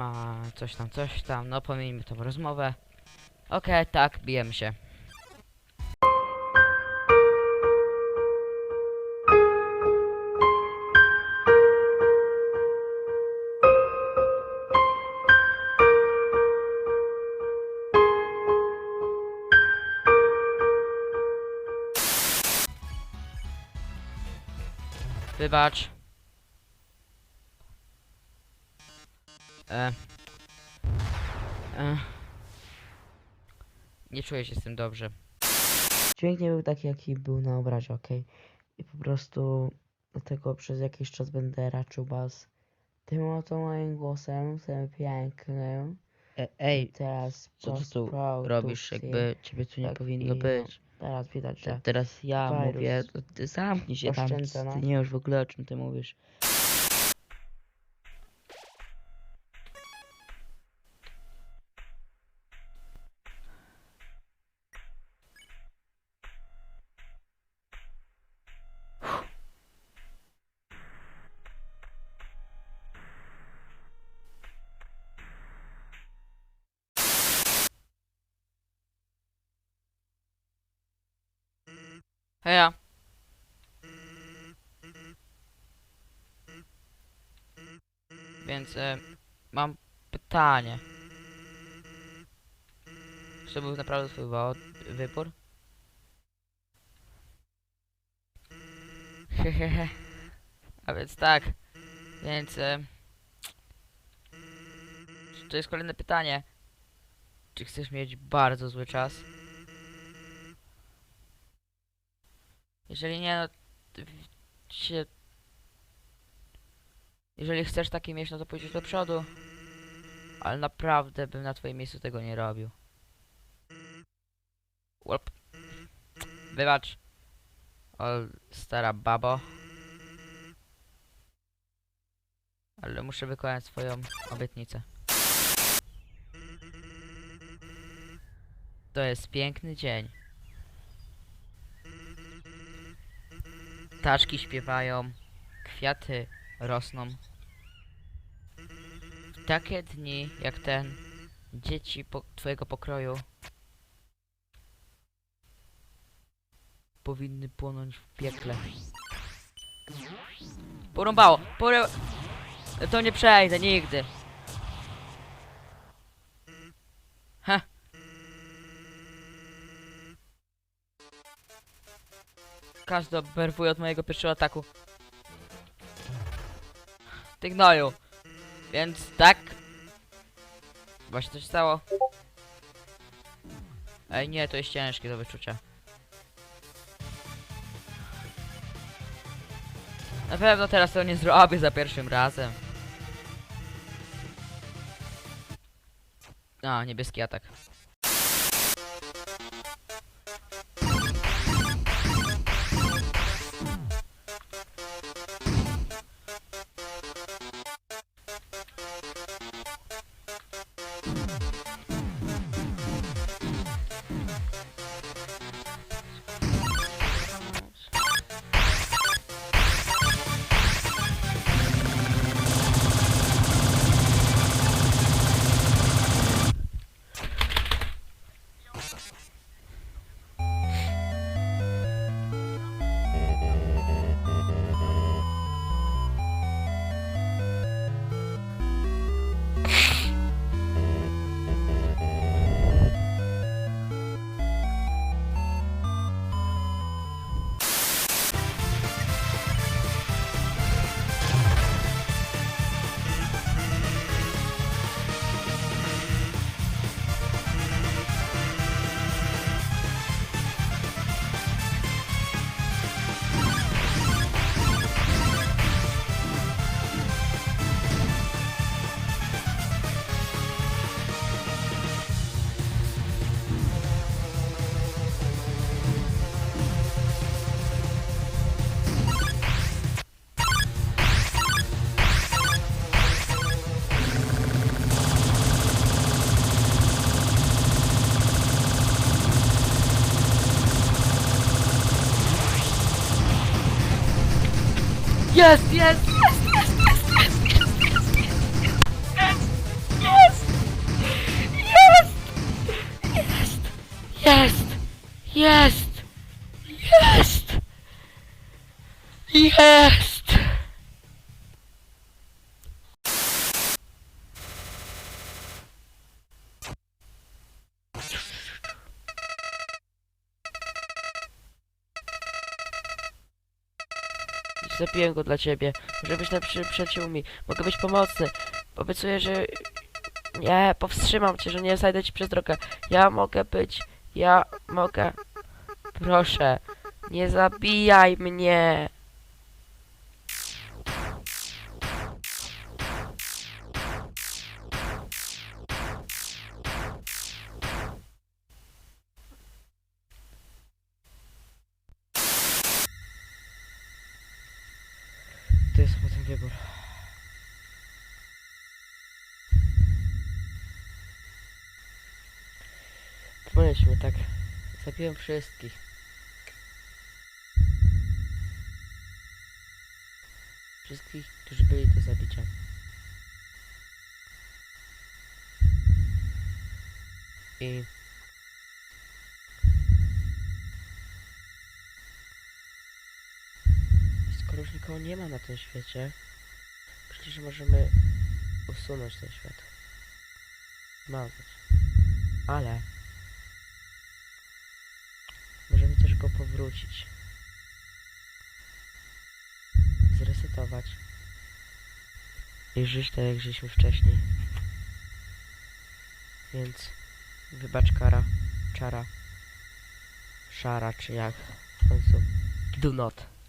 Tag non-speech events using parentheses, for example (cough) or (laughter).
Ma coś tam, coś tam, no pomijmy tą rozmowę. Okej, tak, bijemy się. Wybacz. E. E. Nie czuję się z tym dobrze. Dźwięk nie był taki, jaki był na obrazie, okej? I po prostu dlatego przez jakiś czas będę raczył was tym oto moim głosem, tym pięknym. E, ej, Teraz co ty tu robisz? Jakby ciebie tu nie tak powinno i no, być. Teraz widać, Te, że teraz ja wirus mówię, to ty zamknij się tam. Ty nie już w ogóle o czym ty mówisz. Heja. Więc e, mam pytanie. Czy to był naprawdę twój wybór? Hehehe. (laughs) A więc tak. Więc e, to jest kolejne pytanie. Czy chcesz mieć bardzo zły czas? Jeżeli nie, no się... Jeżeli chcesz taki mieć, no to pójdziesz do przodu. Ale naprawdę bym na twoim miejscu tego nie robił. Łop. Wybacz. O, stara babo. Ale muszę wykonać swoją obietnicę. To jest piękny dzień. Ptaczki śpiewają, kwiaty rosną. W takie dni jak ten, dzieci po twojego pokroju powinny płonąć w piekle. Porąbało! Porę... To nie przejdę nigdy. Każdy oberwuje od mojego pierwszego ataku. Ty gnoju. Więc tak. Właśnie coś stało. Ej, nie, to jest ciężkie do wyczucia. Na pewno teraz to nie zrobię za pierwszym razem. A, niebieski atak. Jest, jest! Jest! Jest! Jest! Jest! Zapiłem go dla ciebie, żebyś na przy przyjaciół mi. Mogę być pomocny. Obiecuję, że... Nie, powstrzymam cię, że nie zajdę ci przez drogę. Ja mogę być... Ja mogę... Proszę, nie zabijaj mnie. To jest potem wybór. Pomyślmy tak. Zabiłem wszystkich. Wszystkich, którzy byli do zabicia. I... Skoro już nikogo nie ma na tym świecie, przecież możemy usunąć ten świat. Zmazać. Ale... Możemy też go powrócić. Zresetować. I żyć tak jak żyliśmy wcześniej. Więc wybacz kara, czara, szara czy jak w końcu. Do not.